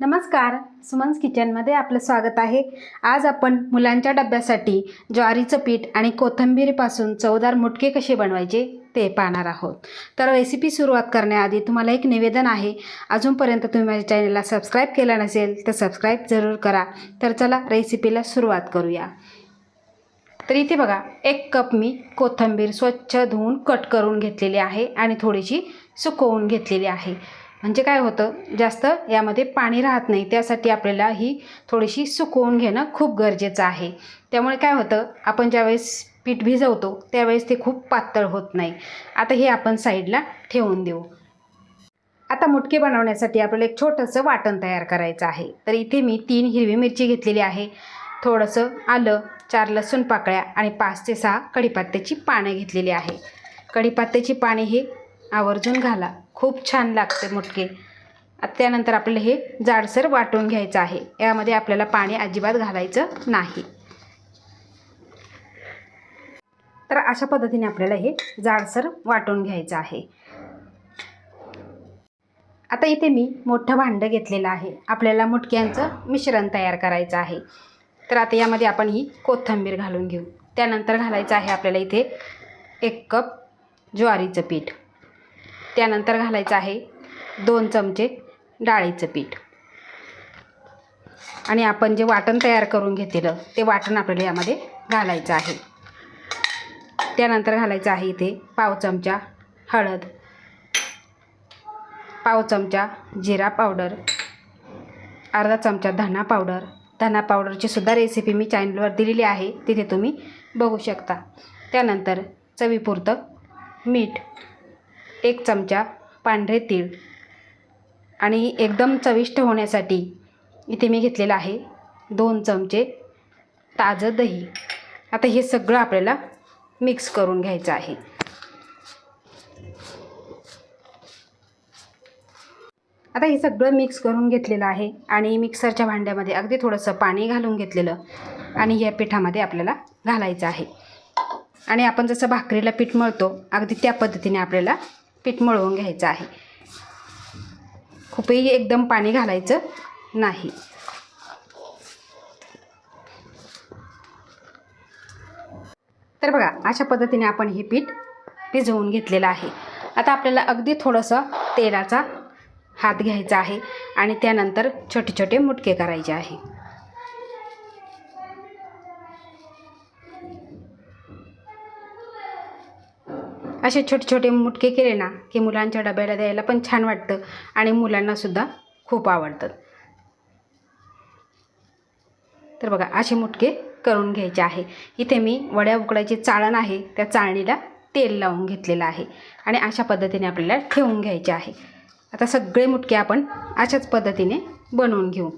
नमस्कार सुमन्स किचनमध्ये आपलं स्वागत आहे. आज आपण मुलांच्या डब्यासाठी ज्वारीचं पीठ आणि कोथिंबीरपासून चवदार मुटके कसे बनवायचे ते पाहणार आहोत. तर रेसिपी सुरुवात करण्याआधी तुम्हाला एक निवेदन आहे. अजूनपर्यंत तुम्ही माझ्या चॅनलला सबस्क्राईब केलं नसेल तर सबस्क्राईब जरूर करा. तर चला रेसिपीला सुरुवात करूया. तर इथे बघा एक कप मी कोथिंबीर स्वच्छ धुवून कट करून घेतलेली आहे आणि थोडीशी सुकवून घेतलेली आहे. म्हणजे काय होतं? जास्त यामध्ये पाणी राहत नाही. त्यासाठी आपल्याला ही थोडीशी सुकवून घेणं खूप गरजेचं आहे. त्यामुळे काय होतं? आपण ज्यावेळेस पीठ भिजवतो त्यावेळेस ते खूप पातळ होत नाही. आता हे आपण साईडला ठेवून देऊ. आता मुटके बनवण्यासाठी आपल्याला एक छोटंसं वाटण तयार करायचं आहे. तर इथे मी तीन हिरवी मिरची घेतलेली आहे. थोडंसं आलं चार लसूण पाकळ्या आणि पाच ते सहा कढीपत्त्याची पानं घेतलेली आहे. कढीपत्त्याची पाने हे आवर्जून घाला. खूप छान लागते मुटके. त्यानंतर आपल्याला हे जाडसर वाटून घ्यायचं आहे. यामध्ये आपल्याला पाणी अजिबात घालायचं नाही. तर अशा पद्धतीने आपल्याला हे जाडसर वाटून घ्यायचं आहे. आता इथे मी मोठं भांडं घेतलेलं आहे. आपल्याला मुटक्यांचं मिश्रण तयार करायचं आहे. तर आता यामध्ये आपण ही कोथिंबीर घालून घेऊ. त्यानंतर घालायचं आहे आपल्याला इथे एक कप ज्वारीचं पीठ. त्यानंतर घालायचं आहे दोन चमचे डाळीचं पीठ. आणि आपण जे वाटण तयार करून घेतलेलं ते वाटण आपल्याला यामध्ये घालायचं आहे. त्यानंतर घालायचं आहे इथे पाव चमचा हळद पाव चमचा जिरा पावडर अर्धा चमचा धना पावडर. धना पावडरची सुद्धा रेसिपी मी चॅनलवर दिलेली आहे तिथे तुम्ही बघू शकता. त्यानंतर चवीपुरतं मीठ एक चमचा पांढरे तीळ आणि एकदम चविष्ट होण्यासाठी इथे मी घेतलेलं आहे दोन चमचे ताजं दही. आता हे सगळं आपल्याला मिक्स करून घ्यायचं आहे. आता हे सगळं मिक्स करून घेतलेलं आहे आणि मिक्सरच्या भांड्यामध्ये अगदी थोडंसं पाणी घालून घेतलेलं आणि या पिठामध्ये आपल्याला घालायचं आहे. आणि आपण जसं भाकरीला पीठ मळतो अगदी त्या पद्धतीने आपल्याला पीठ मळवून घ्यायचं आहे. खूपही एकदम पाणी घालायचं नाही. तर बघा अशा पद्धतीने आपण हे पीठ भिजवून घेतलेलं आहे. आता आपल्याला अगदी थोडंसं तेलाचा हात घ्यायचा आहे आणि त्यानंतर छोटे छोटे मुटके करायचे आहे. असे छोटे छोटे मुटके केले ना की मुलांच्या डब्याला द्यायला पण छान वाटतं आणि मुलांनासुद्धा खूप आवडतं. तर बघा असे मुटके करून घ्यायचे आहे. इथे मी वड्या उकडायची चाळण आहे त्या चाळणीला तेल लावून घेतलेलं आहे आणि अशा पद्धतीने आपल्याला ठेवून घ्यायचे आहे. आता सगळे मुटके आपण अशाच पद्धतीने बनवून घेऊ.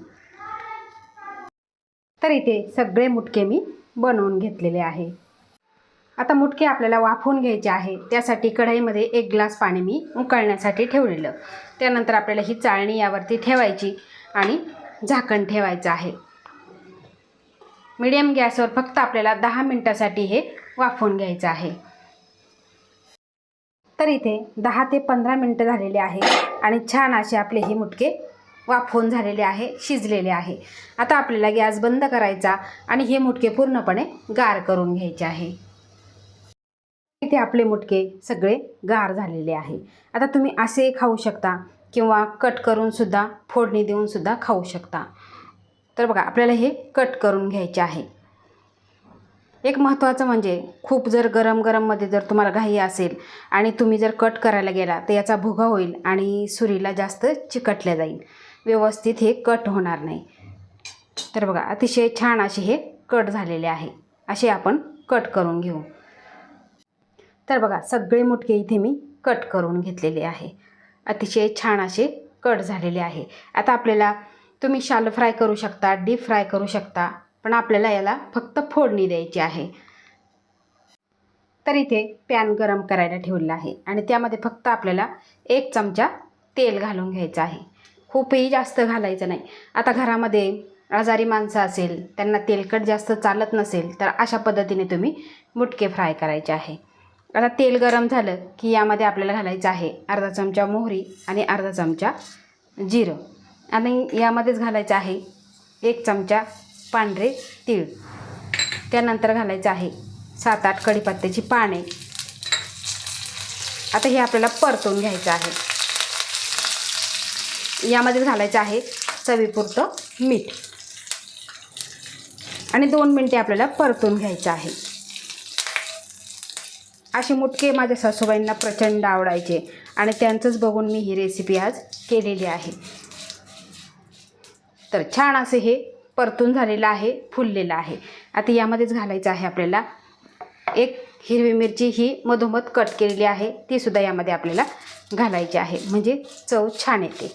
तर इथे सगळे मुटके मी बनवून घेतलेले आहे. आता मुटके आपल्याला वाफवून घ्यायचे आहे. त्यासाठी कढईमध्ये एक ग्लास पाणी मी उकळण्यासाठी ठेवलेलं. त्यानंतर आपल्याला ही चाळणी यावरती ठेवायची आणि झाकण ठेवायचं आहे. मीडियम गॅसवर फक्त आपल्याला दहा मिनटासाठी हे वाफवून घ्यायचं आहे. तर इथे दहा ते पंधरा मिनटं झालेले आहे आणि छान असे आपले हे मुटके वाफवून झालेले आहे शिजलेले आहे. आता आपल्याला गॅस बंद करायचा आणि हे मुटके पूर्णपणे गार करून घ्यायचे आहे. इथे आपले मुटके सगळे गार झालेले आहे. आता तुम्ही असे खाऊ शकता किंवा कट करून सुद्धा फोडणी देऊन सुद्धा खाऊ शकता. तर बघा आपल्याला हे कट करून घ्यायचे आहे. एक महत्त्वाचं म्हणजे खूप जर गरम गरममध्ये जर तुम्हाला घाई असेल आणि तुम्ही जर कट करायला गेला तर याचा भुगा होईल आणि सुरीला जास्त चिकटल्या जाईल. व्यवस्थित हे कट होणार नाही. तर बघा अतिशय छान असे हे कट झालेले आहे. असे आपण कट करून घेऊ. तर बघा सगळे मुटके इथे मी कट करून घेतलेले आहे. अतिशय छान असे कट झालेले आहे. आता आपल्याला तुम्ही शालो फ्राय करू शकता डीप फ्राय करू शकता पण आपल्याला याला फक्त फोडणी द्यायची आहे. तर इथे पॅन गरम करायला ठेवलेला आहे आणि त्यामध्ये फक्त आपल्याला एक चमचा तेल घालून घ्यायचं आहे. खूपही जास्त घालायचं नाही. आता घरामध्ये आजारी माणसं असेल त्यांना तेलकट जास्त चालत नसेल तर अशा पद्धतीने तुम्ही मुटके फ्राय करायचे आहे. आता तेल गरम झालं की यामध्ये आपल्याला घालायचं आहे अर्धा चमचा मोहरी आणि अर्धा चमचा जिरं. आणि यामध्येच घालायचं आहे एक चमचा पांढरे तीळ. त्यानंतर घालायचं आहे सात आठ कढीपत्त्याची पाने. आता हे आपल्याला परतून घ्यायचं आहे. यामध्ये घालायचं आहे चवीपुरतं मीठ. आणि दोन मिनटे आपल्याला परतून घ्यायचं आहे. असे मुटके माझ्या सासूबाईंना प्रचंड आवडायचे आणि त्यांचंच बघून मी ही रेसिपी आज केलेली आहे. तर छान असे हे परतून झालेलं आहे फुललेलं आहे. आता यामध्येच घालायचं आहे आपल्याला एक हिरवी मिरची ही मधोमध कट केलेली आहे ती सुद्धा यामध्ये आपल्याला घालायची आहे. म्हणजे चव छान येते.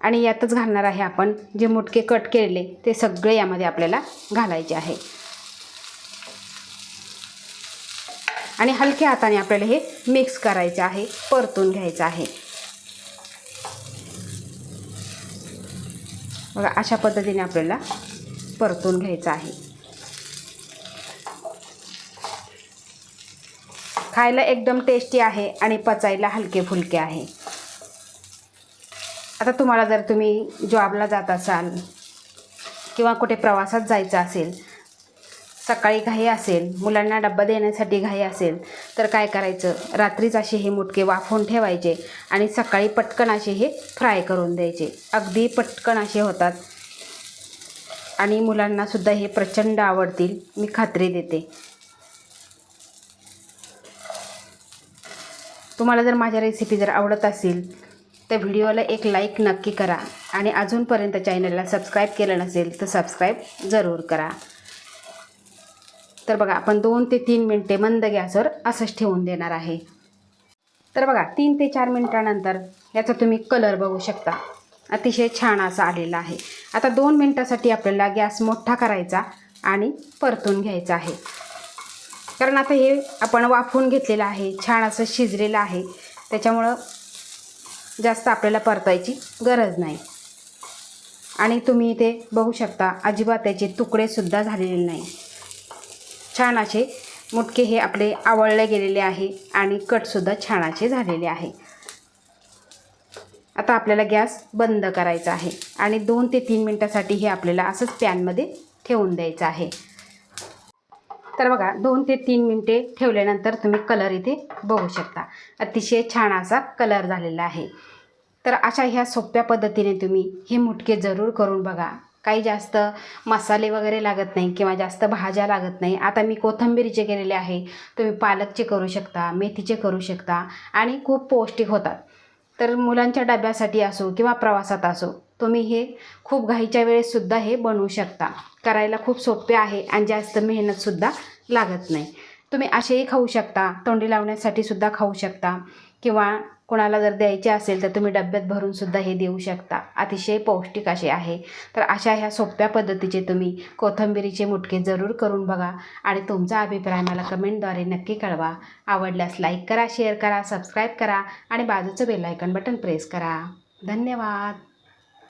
आणि यातच घालणार आहे आपण जे मुटके कट केलेले ते सगळे यामध्ये आपल्याला घालायचे आहे. आणि हलक्या हाताने आपल्याला हे मिक्स करायचे आहे परतून घ्यायचं आहे. बघा अशा पद्धतीने आपल्याला परतून घ्यायचं आहे. खायला एकदम टेस्टी आहे आणि पचायला हलके फुलके आहे. आता तुम्हाला जर तुम्ही जॉबला जात असाल किंवा कुठे प्रवासात जायचं असेल सकाळी घाई असेल मुलांना डब्बा देण्यासाठी घाई असेल तर काय करायचं? रात्रीच असे हे मुटके वाफवून ठेवायचे आणि सकाळी पटकन असे हे फ्राय करून द्यायचे. अगदी पटकन असे होतात. आणि मुलांनासुद्धा हे प्रचंड आवडतील. मी खात्री देते. तुम्हाला जर माझ्या रेसिपी जर आवडत असेल तर व्हिडिओला एक लाईक नक्की करा. आणि अजूनपर्यंत चॅनलला सबस्क्राईब केलं नसेल तर सबस्क्राईब जरूर करा. तर बघा आपण दोन ते तीन मिनटे मंद गॅसवर असंच ठेवून देणार आहे. तर बघा तीन ते चार मिनटानंतर याचा तुम्ही कलर बघू शकता. अतिशय छान असा आलेला आहे. आता दोन मिनटासाठी आपल्याला गॅस मोठा करायचा आणि परतून घ्यायचा आहे. कारण आता हे आपण वाफवून घेतलेलं आहे छान असं शिजलेलं आहे. त्याच्यामुळं जास्त आपल्याला परतायची गरज नाही. आणि तुम्ही इथे बघू शकता अजिबात त्याचे तुकडेसुद्धा झालेले नाही. छान असे मुटके हे आपले आवळले गेलेले आहे आणि कटसुद्धा छान असे झालेले आहे. आता आपल्याला गॅस बंद करायचा आहे आणि दोन ते तीन मिनटासाठी हे आपल्याला असंच पॅनमध्ये ठेवून द्यायचं आहे. तर बघा दोन ते तीन मिनटे ठेवल्यानंतर तुम्ही कलर इथे बघू शकता. अतिशय छान असा कलर झालेला आहे. तर अशा ह्या सोप्या पद्धतीने तुम्ही हे मुटके जरूर करून बघा. काही जास्त मसाले वगैरे लागत नाही किंवा जास्त भाज्या लागत नाही. आता मी कोथिंबिरीचे केलेले आहे. तुम्ही पालकचे करू शकता मेथीचे करू शकता आणि खूप पौष्टिक होतात. तर मुलांच्या डब्यासाठी असो किंवा प्रवासात असो तुम्ही हे खूप घाईच्या वेळेससुद्धा हे बनवू शकता. करायला खूप सोपे आहे आणि जास्त मेहनतसुद्धा लागत नाही. तुम्ही असेही खाऊ शकता तोंडी लावण्यासाठी सुद्धा खाऊ शकता. किंवा कोणाला जर द्यायचे असेल तर तुम्ही डब्यात भरूनसुद्धा हे देऊ शकता. अतिशय पौष्टिक असे आहे. तर अशा ह्या सोप्या पद्धतीचे तुम्ही कोथिंबिरीचे मुटके जरूर करून बघा आणि तुमचा अभिप्राय मला कमेंटद्वारे नक्की कळवा. आवडल्यास लाईक करा शेअर करा सबस्क्राईब करा आणि बाजूचं बेलायकन बटन प्रेस करा. धन्यवाद.